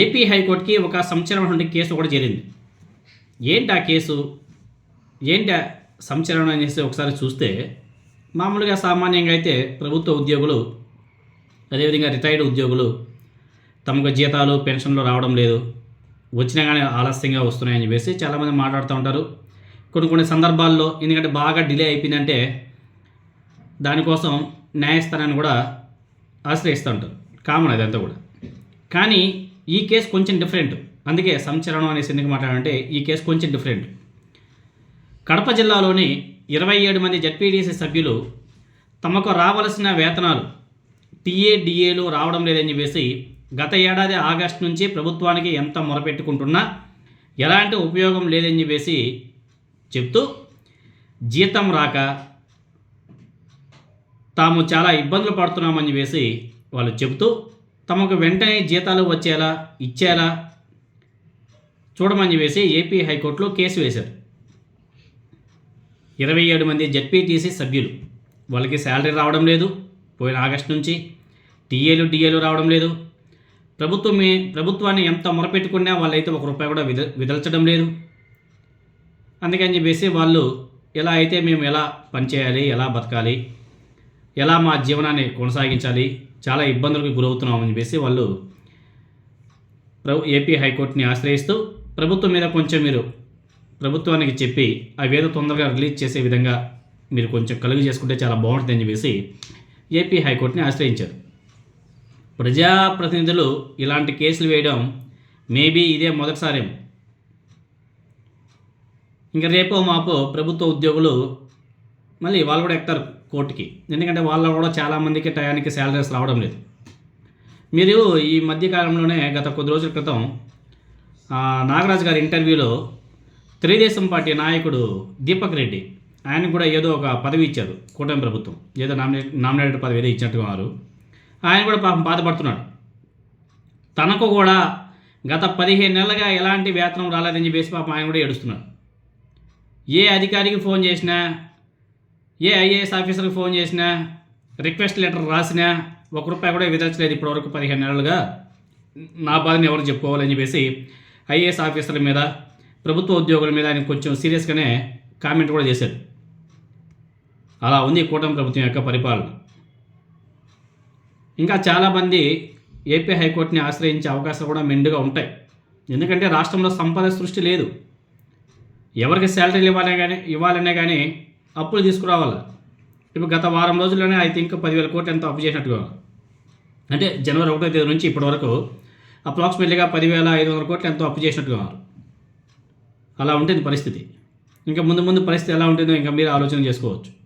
AP హైకోర్టుకి ఒక సంచలనమైన case కూడా చేరింది ఏంటి ఆ కేసు? ఏంటి ఆ సంచలనం అనేసి ఒకసారి చూస్తే మామూలుగా సామాన్యంగా అయితే ప్రభుత్వ ఉద్యోగులు అదేవిధంగా రిటైర్డ్ ఉద్యోగులు తమకు జీతాలు పెన్షన్లు రావడం లేదు. వచ్చినా కానీ ఆలస్యంగా వస్తున్నాయని చెప్పేసి చాలామంది మాట్లాడుతూ ఉంటారు. కొన్ని కొన్ని సందర్భాల్లో ఎందుకంటే బాగా డిలే అయిపోయిందంటే దానికోసం న్యాయస్థానాన్ని కూడా ఆశ్రయిస్తూ ఉంటారు. కామన్ అదంతా కూడా. కానీ ఈ కేసు కొంచెం డిఫరెంట్. అందుకే సంచలనం అనేసి ఎందుకు మాట్లాడాలంటే ఈ కేసు కొంచెం డిఫరెంట్. కడప జిల్లాలోని ఇరవై ఏడు మంది జడ్పీడీసీ సభ్యులు తమకు రావలసిన వేతనాలు టీఏడిఏలు రావడం లేదని చెప్పేసి గత ఏడాది ఆగస్టు నుంచి ప్రభుత్వానికి ఎంత మొరపెట్టుకుంటున్నా ఎలాంటి ఉపయోగం లేదని చెప్పేసి చెప్తూ జీతం రాక తాము చాలా ఇబ్బందులు పడుతున్నామని చెప్పేసి వాళ్ళు చెబుతూ తమకు వెంటనే జీతాలు వచ్చేలా ఇచ్చేలా చూడమని చెప్పేసి ఏపీ హైకోర్టులో కేసు వేశారు. ఇరవై ఏడు మంది జడ్పీటీసీ సభ్యులు. వాళ్ళకి శాలరీ రావడం లేదు. పోయిన ఆగస్టు నుంచి టీఏలు డిఏలు రావడం లేదు. ప్రభుత్వమే ప్రభుత్వాన్ని ఎంత మొరపెట్టుకున్నా వాళ్ళైతే ఒక రూపాయి కూడా విద విదల్చడం లేదు. అందుకని చెప్పేసి వాళ్ళు ఎలా అయితే మేము ఎలా పనిచేయాలి ఎలా బతకాలి ఎలా మా జీవనాన్ని కొనసాగించాలి చాలా ఇబ్బందులకు గురవుతున్నామని చెప్పేసి వాళ్ళు ప్రభు ఏపీ హైకోర్టుని ఆశ్రయిస్తూ ప్రభుత్వం మీద కొంచెం మీరు ప్రభుత్వానికి చెప్పి ఆ ఏదో తొందరగా రిలీజ్ చేసే విధంగా మీరు కొంచెం కలుగు చేసుకుంటే చాలా బాగుంటుందని చెప్పేసి ఏపీ హైకోర్టుని ఆశ్రయించారు. ప్రజాప్రతినిధులు ఇలాంటి కేసులు వేయడం మేబీ ఇదే మొదటిసారేమో. ఇంకా రేపో మాపో ప్రభుత్వ ఉద్యోగులు మళ్ళీ వాళ్ళు కూడా ఎక్కుతారు కోర్టుకి. ఎందుకంటే వాళ్ళ కూడా చాలామందికి టయానికి శాలరీస్ రావడం లేదు. మీరు ఈ మధ్యకాలంలోనే గత కొద్ది రోజుల క్రితం నాగరాజు గారి ఇంటర్వ్యూలో తెలుగుదేశం పార్టీ నాయకుడు దీపక్ రెడ్డి ఆయనకు కూడా ఏదో ఒక పదవి ఇచ్చారు కూటమి ప్రభుత్వం. ఏదో నామినేట్ నామినేటెడ్ పదవి ఏదో ఇచ్చినట్టుగా ఉన్నారు. ఆయన కూడా పాపం బాధపడుతున్నాడు. తనకు కూడా గత పదిహేను నెలలుగా ఎలాంటి వేతనం రాలేదని చెప్పేసి పాపం ఆయన కూడా ఏడుస్తున్నాడు. ఏ అధికారికి ఫోన్ చేసినా ఏ ఐఏఎస్ ఆఫీసర్కి ఫోన్ చేసినా రిక్వెస్ట్ లెటర్ రాసినా ఒక రూపాయి కూడా విదల్చలేదు ఇప్పటివరకు పదిహేను నెలలుగా. నా బాధని ఎవరు చెప్పుకోవాలని చెప్పేసి ఐఏఎస్ ఆఫీసర్ల మీద ప్రభుత్వ ఉద్యోగుల మీద ఆయన కొంచెం సీరియస్గానే కామెంట్ కూడా చేశారు. అలా ఉంది కూటమి ప్రభుత్వం యొక్క పరిపాలన. ఇంకా చాలామంది ఏపీ హైకోర్టుని ఆశ్రయించే అవకాశాలు కూడా మెండుగా ఉంటాయి. ఎందుకంటే రాష్ట్రంలో సంపద సృష్టి లేదు. ఎవరికి శాలరీలు ఇవ్వాలనే కానీ ఇవ్వాలనే కానీ అప్పులు తీసుకురావాలి. ఇప్పుడు గత వారం రోజుల్లోనే ఐ థింక్ పదివేల కోట్లు ఎంతో అప్పు చేసినట్టుగా. అంటే జనవరి ఒకటో తేదీ నుంచి ఇప్పటి వరకు అప్రాక్సిమేట్లీగా పదివేల ఐదు వందల కోట్లు ఎంతో అప్పు చేసినట్టుగా. అలా ఉంటుంది పరిస్థితి. ఇంకా ముందు ముందు పరిస్థితి ఎలా ఉంటుందో ఇంకా మీరు ఆలోచన చేసుకోవచ్చు.